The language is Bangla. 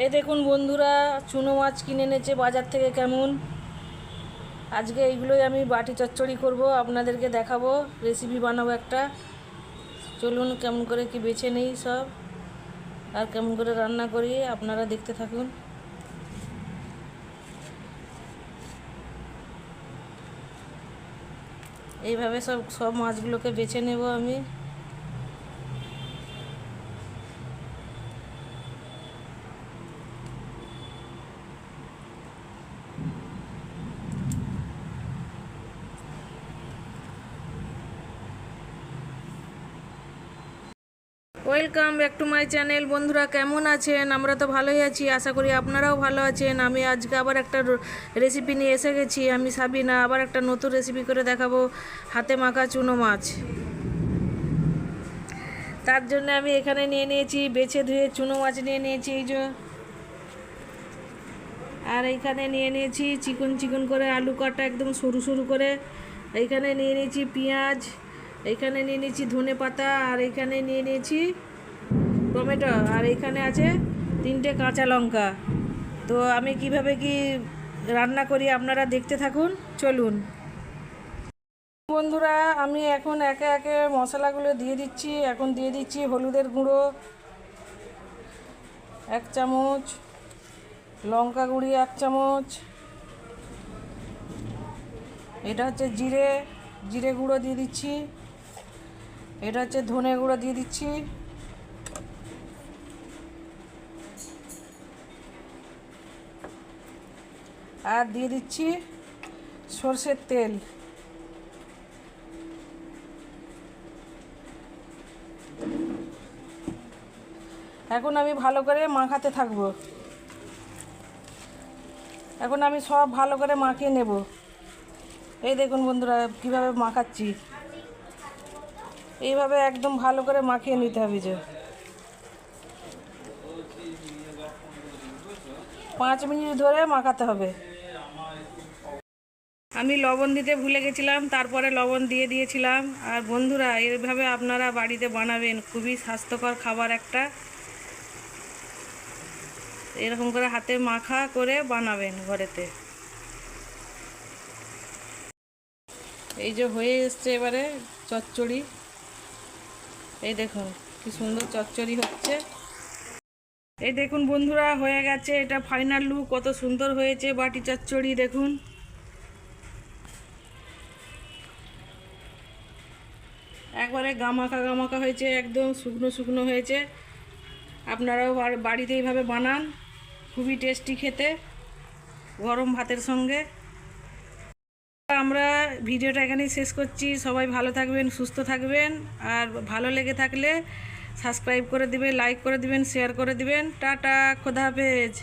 এই দেখুন বন্ধুরা, চুনো মাছ কিনে এনেছে বাজার থেকে কেমন? আজকে এইগুলোই আমি বাটি চচ্চড়ি করব, আপনাদেরকে দেখাবো রেসিপি বানাবো একটা। চলুন কেমন করে কি বেছে নেই সব, আর কেমন করে রান্না করি আপনারা দেখতে থাকুন। এইভাবে সব সব মাছগুলোকে বেছে নেব আমি। Welcome back to my channel. বন্ধুরা, কেমন আছেন? আমরা তো ভালোই আছি, আশা করি আপনারাও ভালো আছেন। আমি আজকে আবার একটা রেসিপি নিয়ে এসে গেছি। আমি সাবিনা, আবার একটা নতুন রেসিপি করে দেখাবো, হাতে মাখা চুনো মাছ। তার জন্য আমি এখানে নিয়ে নিয়েছি, বেছে ধুয়ে চুনো মাছ নিয়ে নিয়েছি, এই আর এইখানে নিয়ে নিয়েছি, চিকন চিকন করে আলু কাটা একদম সরু সরু করে। এইখানে নিয়ে নিয়েছি পেঁয়াজ এইখানে নিয়ে নিয়েছি ধনে পাতা, আর এইখানে নিয়ে নিয়েছি টমেটো, আর এইখানে আছে তিনটে কাঁচা লঙ্কা। তো আমি কীভাবে কি রান্না করি আপনারা দেখতে থাকুন, চলুন। বন্ধুরা, আমি এখন একে একে মশলাগুলো দিয়ে দিচ্ছি। এখন দিয়ে দিচ্ছি হলুদের গুঁড়ো, এক চামচ, লঙ্কা গুঁড়ি এক চামচ, এটা হচ্ছে জিরে জিরে গুঁড়ো দিয়ে দিচ্ছি। এটা হচ্ছে ধনে গুঁড়ো দিয়ে দিচ্ছি। আর দিয়ে দিচ্ছি সর্ষের তেল। এখন আমি ভালো করে মাখাতে থাকব। এখন আমি সব ভালো করে মাখিয়ে নেব। এই দেখুন বন্ধুরা, কীভাবে মাখাচ্ছি। এইভাবে একদম ভালো করে মাখিয়ে নিতে হবে যে। পাঁচ মিনিট ধরে মাখাতে হবে। আমি লবণ দিতে ভুলে গেছিলাম, তারপরে লবণ দিয়ে দিয়েছিলাম। আর বন্ধুরা, এইভাবে আপনারা বাড়িতে বানাবেন, খুবই স্বাস্থ্যকর খাবার একটা। এরকম করে হাতে মাখা করে বানাবেন ঘরেতে। এই যে হয়ে এসছে এবারে চচ্চড়ি। এই দেখুন, কি সুন্দর চচ্চড়ি হচ্ছে। এই দেখুন বন্ধুরা, হয়ে গেছে এটা ফাইনাল লুক কত সুন্দর হয়েছে বাটি চচ্চড়ি, দেখুন। একবারে গামাকা গামাকা হয়েছে, একদম শুকনো শুকনো হয়েছে। আপনারাও বাড়িতে এইভাবে বানান, খুবই টেস্টি খেতে, গরম ভাতের সঙ্গে। আমরা ভিডিওটা এখানেই শেষ করছি। সবাই ভালো থাকবেন, সুস্থ থাকবেন। আর ভালো লেগে থাকলে সাবস্ক্রাইব করে দিবেন, লাইক করে দিবেন শেয়ার করে দিবেন। টাটা, খোদা হাফেজ।